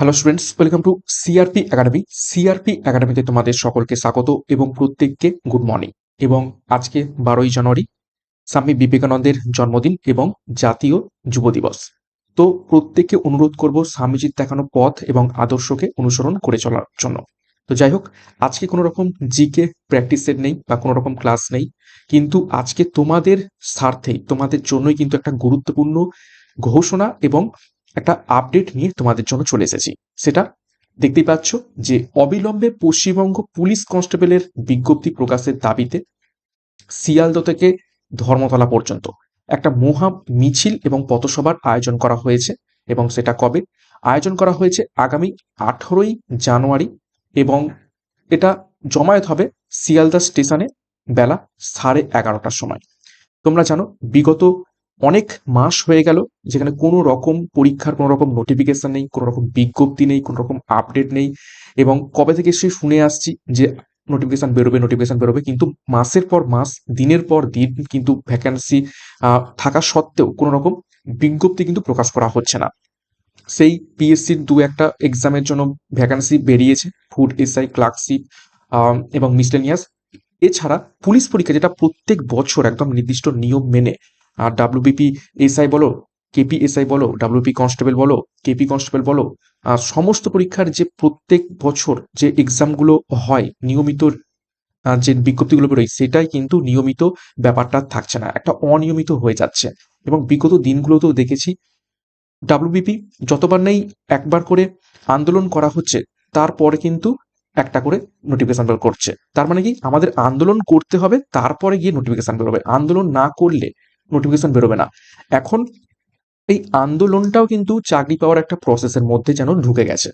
Hello students welcome to CRP academy CRP একাডেমিতে তোমাদের সকলকে স্বাগত এবং প্রত্যেককে গুড মর্নিং এবং আজকে বারোই জানুয়ারি, স্বামী বিবেকানন্দের জন্মদিন এবং জাতীয় যুব দিবস। তো প্রত্যেককে অনুরোধ করব স্বামীজির দেখানো পথ এবং আদর্শকে অনুসরণ করে চলার জন্য। তো যাই হোক, আজকে কোনো রকম জিকে প্র্যাকটিসের নেই বা কোনো রকম ক্লাস নেই, কিন্তু আজকে তোমাদের স্বার্থেই তোমাদের জন্যই কিন্তু একটা গুরুত্বপূর্ণ ঘোষণা এবং একটা আপডেট নিয়ে তোমাদের জন্য চলে এসেছি। সেটা দেখতেই পাচ্ছ যে অবিলম্বে পশ্চিমবঙ্গ পুলিশ কনস্টেবলের বিজ্ঞপ্তি প্রকাশের দাবিতে শিয়ালদহ থেকে ধর্মতলা পর্যন্ত একটা মহা মিছিল এবং পথসভার আয়োজন করা হয়েছে এবং সেটা কবে? আয়োজন করা হয়েছে আগামী আঠেরোই জানুয়ারি এবং এটা জমায়েত হবে শিয়ালদা স্টেশনে বেলা সাড়ে এগারোটার সময়। তোমরা জানো, বিগত অনেক মাস হয়ে গেল, যেখানে কোনো রকম পরীক্ষার, কোনো রকম নোটিফিকেশন নেই, কোনো রকম বিজ্ঞপ্তি নেই, কোনো রকম আপডেট নেই। এবং কবে থেকে সে শুনে আসছি যে নোটিফিকেশন বেরোবে নোটিফিকেশন বেরোবে, কিন্তু মাসের পর মাস, দিনের পর দিন কিন্তু ভ্যাকান্সি থাকা সত্ত্বেও কোনো রকম বিজ্ঞপ্তি কিন্তু প্রকাশ করা হচ্ছে না। সেই পিএসসির দু একটা এক্সামের জন্য ভ্যাকান্সি বেরিয়েছে ফুড এসআই ক্লার্কশিপ এবং মিসলেনিয়াস এছাড়া পুলিশ পরীক্ষা, যেটা প্রত্যেক বছর একদম নির্দিষ্ট নিয়ম মেনে আর ডাব্লিউবিপি এসআই বলো কেপি এসআই বলো ডাব্লিউপি কনস্টেবল বলো কেপি কনস্টেবল বলো, আর সমস্ত পরীক্ষার যে প্রত্যেক বছর যে এক্সামগুলো হয়, নিয়মিত যে বিজ্ঞপ্তিগুলো বেরোয়, সেটাই কিন্তু নিয়মিত ব্যাপারটা থাকছে না, একটা অনিয়মিত হয়ে যাচ্ছে। এবং বিগত দিনগুলোতেও দেখেছি ডাব্লিউবিপি যতবার নেই একবার করে আন্দোলন করা হচ্ছে, তারপরে কিন্তু একটা করে নোটিফিকেশন বের করছে। তার মানে কি? আমাদের আন্দোলন করতে হবে, তারপরে গিয়ে নোটিফিকেশন বেরোবে। আন্দোলন না করলে নোটিফিকেশন বেরোবে না। এখন এই আন্দোলনটাও কিন্তু চাকরি পাওয়ার একটা প্রসেসের মধ্যে যেন ঢুকে গেছে।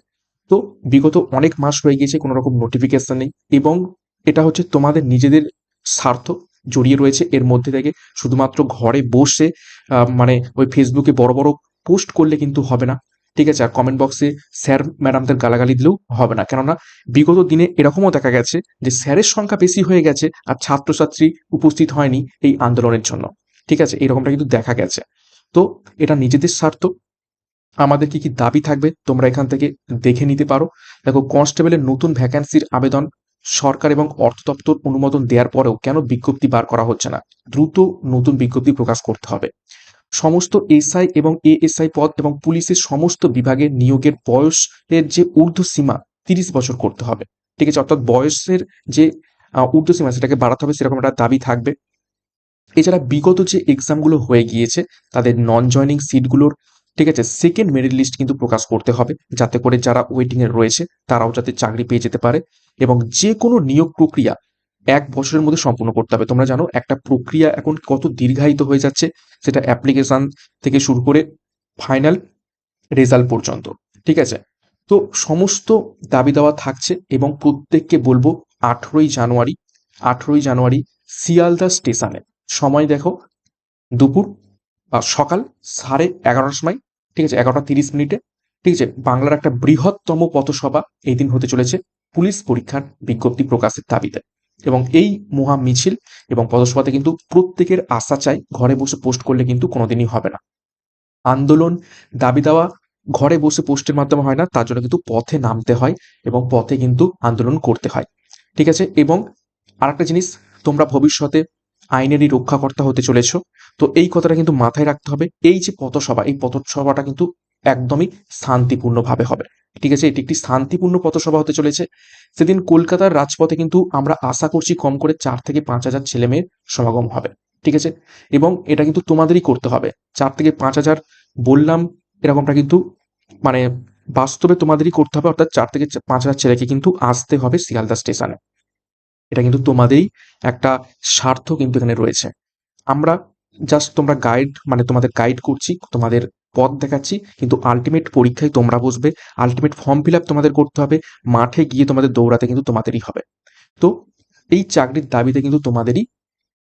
তো বিগত অনেক মাস হয়ে গিয়েছে, কোনো রকম নোটিফিকেশন নেই এবং এটা হচ্ছে তোমাদের নিজেদের স্বার্থ জড়িয়ে রয়েছে। এর মধ্যে থেকে শুধুমাত্র ঘরে বসে মানে ওই ফেসবুকে বড় বড় পোস্ট করলে কিন্তু হবে না। ঠিক আছে, আর কমেন্ট বক্সে স্যার ম্যাডামদের গালাগালি দিলেও হবে না। কেননা বিগত দিনে এরকমও দেখা গেছে যে স্যারের সংখ্যা বেশি হয়ে গেছে আর ছাত্রছাত্রী উপস্থিত হয়নি এই আন্দোলনের জন্য। ঠিক আছে? এরকমটা কিন্তু দেখা গেছে। তো এটা নিজেদের স্বার্থ। আমাদের কি কি দাবি থাকবে তোমরা এখান থেকে দেখে নিতে পারো। দেখো, কনস্টেবলের নতুন ভ্যাকান্সির আবেদন সরকার এবং অর্থ দপ্তর অনুমোদন দেওয়ার পরেও কেন বিজ্ঞপ্তি বার করা হচ্ছে না? দ্রুত নতুন বিজ্ঞপ্তি প্রকাশ করতে হবে। সমস্ত এসআই এবং এএসআই পদ এবং পুলিশের সমস্ত বিভাগের নিয়োগের বয়সের যে ঊর্ধ্ব সীমা, তিরিশ বছর করতে হবে। ঠিক আছে? অর্থাৎ বয়সের যে ঊর্ধ্ব সীমা, সেটাকে বাড়াতে হবে, সেরকম একটা দাবি থাকবে। এছাড়া বিগত যে এক্সামগুলো হয়ে গিয়েছে, তাদের নন জয়নিং সিটগুলোর ঠিক আছে সেকেন্ড মেরিট লিস্ট কিন্তু প্রকাশ করতে হবে, যাতে করে যারা ওয়েটিংয়ে রয়েছে, তারাও যাতে চাকরি পেয়ে যেতে পারে এবং যে কোনো নিয়োগ প্রক্রিয়া এক বছরের মধ্যে সম্পূর্ণ করতে হবে। তোমরা জানো, একটা প্রক্রিয়া এখন কত দীর্ঘায়িত হয়ে যাচ্ছে, সেটা অ্যাপ্লিকেশন থেকে শুরু করে ফাইনাল রেজাল্ট পর্যন্ত, ঠিক আছে? তো সমস্ত দাবি দাওয়া থাকছে এবং প্রত্যেককে বলব, আঠেরোই জানুয়ারি আঠেরোই জানুয়ারি শিয়ালদা স্টেশনে। সময় দেখো, দুপুর বা সকাল সাড়ে এগারোটার সময়, ঠিক আছে, এগারোটা তিরিশ মিনিটে, ঠিক আছে, বাংলার একটা বৃহত্তম পথসভা এই দিন হতে চলেছে পুলিশ পরীক্ষার বিজ্ঞপ্তি প্রকাশের দাবিতে। এবং এই মহা মিছিল এবং পদসভাতে কিন্তু প্রত্যেকের আশা চাই ঘরে বসে পোস্ট করলে কিন্তু কোনোদিনই হবে না। আন্দোলন, দাবি দেওয়া ঘরে বসে পোস্টের মাধ্যমে হয় না, তার জন্য কিন্তু পথে নামতে হয় এবং পথে কিন্তু আন্দোলন করতে হয়। ঠিক আছে, এবং আরেকটা জিনিস, তোমরা ভবিষ্যতে আইনেরই রক্ষাকর্তা হতে চলেছ। তো এই কথাটা কিন্তু মাথায় রাখতে হবে। এই যে পথসভা, এই পথসভাটা কিন্তু একদমই শান্তিপূর্ণভাবে হবে। ঠিক আছে? এটি একটি শান্তিপূর্ণ পথসভা হতে চলেছে। সেদিন কলকাতার রাজপথে কিন্তু আমরা আশা করছি কম করে চার থেকে পাঁচ হাজার ছেলে মেয়ের সমাগম হবে। ঠিক আছে? এবং এটা কিন্তু তোমাদেরই করতে হবে। চার থেকে পাঁচ হাজার বললাম, এরকমটা কিন্তু মানে বাস্তবে তোমাদেরই করতে হবে। অর্থাৎ চার থেকে পাঁচ হাজার ছেলেকে কিন্তু আসতে হবে শিয়ালদা স্টেশনে। এটা কিন্তু তোমাদেরই একটা স্বার্থ কিন্তু এখানে রয়েছে। আমরা জাস্ট তোমরা গাইড মানে তোমাদের গাইড করছি, তোমাদের পথ দেখাচ্ছি, কিন্তু আলটিমেট পরীক্ষায় তোমরা বসবে আলটিমেট ফর্ম ফিল তোমাদের করতে হবে, মাঠে গিয়ে তোমাদের দৌড়াতে কিন্তু তোমাদেরই হবে। তো এই চাকরির দাবিতে কিন্তু তোমাদেরই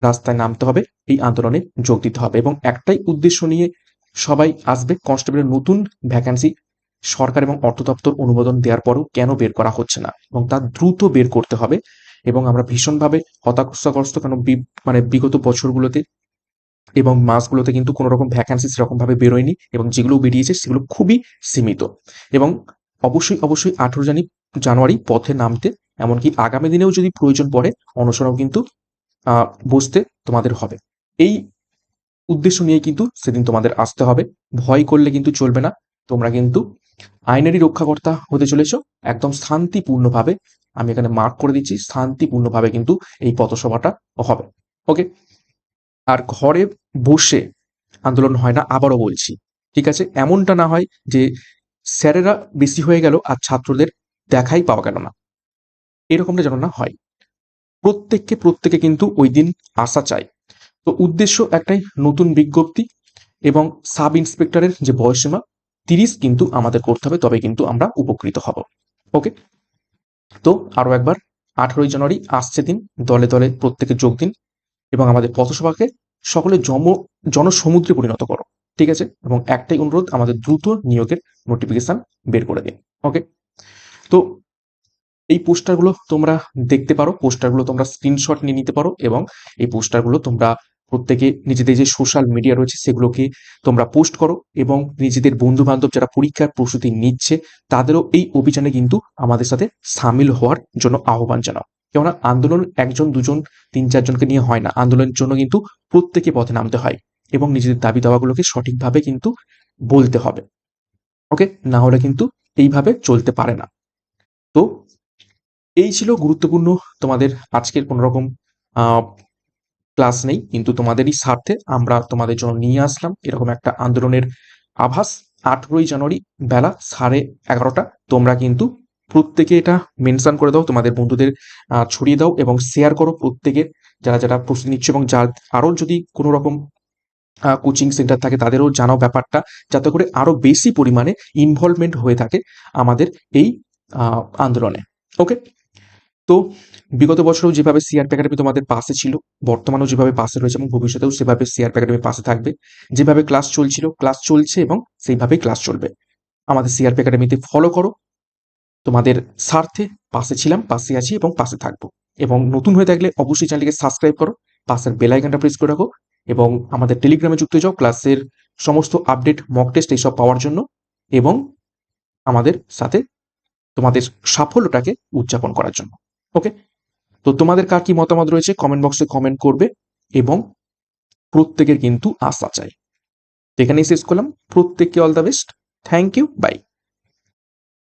রাস্তায় নামতে হবে, এই আন্দোলনে যোগ দিতে হবে এবং একটাই উদ্দেশ্য নিয়ে সবাই আসবে কনস্টেবলের নতুন ভ্যাকান্সি সরকার এবং অর্থ দপ্তর অনুমোদন দেওয়ার পরও কেন বের করা হচ্ছে না? এবং তা দ্রুত বের করতে হবে এবং আমরা ভীষণভাবে হতাশাগ্রস্ত কারণ মানে বিগত বছরগুলোতে এবং মাসগুলোতে কিন্তু কোনো রকম ভ্যাকান্সি সেরকমভাবে বেরোয়নি এবং যেগুলো বেরিয়েছে সেগুলো খুবই সীমিত। এবং অবশ্যই অবশ্যই আঠেরো জানি জানুয়ারি পথে নামতে, এমনকি আগামী দিনেও যদি প্রয়োজন পড়ে, অনশনও কিন্তু বসতে তোমাদের হবে। এই উদ্দেশ্য নিয়ে কিন্তু সেদিন তোমাদের আসতে হবে। ভয় করলে কিন্তু চলবে না। তোমরা কিন্তু আইনেরই রক্ষাকর্তা হতে চলেছ, একদম শান্তিপূর্ণভাবে, আমি এখানে মার্ক করে দিচ্ছি, শান্তিপূর্ণভাবে কিন্তু এই পথসভাটা হবে। ওকে আর ঘরে বসে আন্দোলন হয় না, আবারও বলছি, ঠিক আছে? এমনটা না হয় যে স্যারেরা বেশি হয়ে গেল আর ছাত্রদের দেখাই পাওয়া গেল না। এরকমটা যেন না হয়। প্রত্যেককে, প্রত্যেকে কিন্তু ওই দিন আসা চাই তো উদ্দেশ্য একটাই, নতুন বিজ্ঞপ্তি এবং সাব ইন্সপেক্টরের যে বয়সীমা তিরিশ কিন্তু আমাদের করতে হবে তবে কিন্তু আমরা উপকৃত হব। ওকে? তো আরও একবার, আঠারোই জানুয়ারি আসছে দিন, দলে দলে প্রত্যেকে যোগ দিন এবং আমাদের পথসভাকে সকলে জম, জনসমুদ্রে পরিণত করো, ঠিক আছে? এবং একটাই অনুরোধ, আমাদের দ্রুত নিয়োগের নোটিফিকেশন বের করে দিন, ওকে? তো এই পোস্টারগুলো তোমরা দেখতে পারো, পোস্টারগুলো তোমরা স্ক্রিনশট নিয়ে নিতে পারো এবং এই পোস্টারগুলো তোমরা প্রত্যেকে নিজেদের যে সোশ্যাল মিডিয়া রয়েছে সেগুলোকে তোমরা পোস্ট করো এবং নিজেদের বন্ধু বান্ধব যারা পরীক্ষার প্রস্তুতি নিচ্ছে তাদেরও এই অভিযানে কিন্তু আমাদের সাথে সামিল হওয়ার জন্য আহ্বান জানাও। কেননা আন্দোলন একজন, দুজন, তিন, চারজনকে নিয়ে হয় না। আন্দোলনের জন্য কিন্তু প্রত্যেকে পথে নামতে হয় এবং নিজেদের দাবি দাওয়াগুলোকে সঠিকভাবে কিন্তু বলতে হবে। ওকে না হলে কিন্তু এইভাবে চলতে পারে না। তো এই ছিল গুরুত্বপূর্ণ তোমাদের আজকের কোনো রকম ক্লাস নেই, কিন্তু তোমাদেরই স্বার্থে আমরা তোমাদের জন্য নিয়ে আসলাম। এরকম একটা আন্দোলনের আভাস আঠেরোই জানুয়ারি বেলা সাড়ে এগারোটা। তোমরা কিন্তু প্রত্যেকে এটা মেনশন করে দাও, তোমাদের বন্ধুদের ছড়িয়ে দাও এবং শেয়ার করো প্রত্যেকের যারা যারা প্রস্তুতি নিচ্ছে এবং যার আরও যদি কোনো রকম কোচিং সেন্টার থাকে, তাদেরও জানাও ব্যাপারটা, যাতে করে আরও বেশি পরিমাণে ইনভলভমেন্ট হয়ে থাকে আমাদের এই আন্দোলনে। ওকে তো বিগত বছরেও যেভাবে সিআরপি একাডেমি তোমাদের পাশে ছিল, বর্তমানেও যেভাবে পাশে রয়েছে এবং ভবিষ্যতেও সেভাবে সিআরপি একাডেমি পাশে থাকবে। যেভাবে ক্লাস চলছিল ক্লাস চলছে এবং সেইভাবেই ক্লাস চলবে। আমাদের সিআরপি একাডেমিতে ফলো করো। তোমাদের স্বার্থে পাশে ছিলাম, পাশে আছি এবং পাশে থাকব। এবং নতুন হয়ে থাকলে অবশ্যই চ্যানেলটিকে সাবস্ক্রাইব করো, পাশের বেল আইকনটা প্রেস করে রাখো এবং আমাদের টেলিগ্রামে যুক্ত যাও ক্লাসের সমস্ত আপডেট মক টেস্ট এইসব পাওয়ার জন্য এবং আমাদের সাথে তোমাদের সাফল্যটাকে উদযাপন করার জন্য। ওকে তো তোমাদের কার কি মতামত রয়েছে? কমেন্ট বক্সে কমেন্ট করবে এবং প্রত্যেকের কিন্তু আশা চাই। এখানেই শেষ করলাম। প্রত্যেককে all the best thank you bye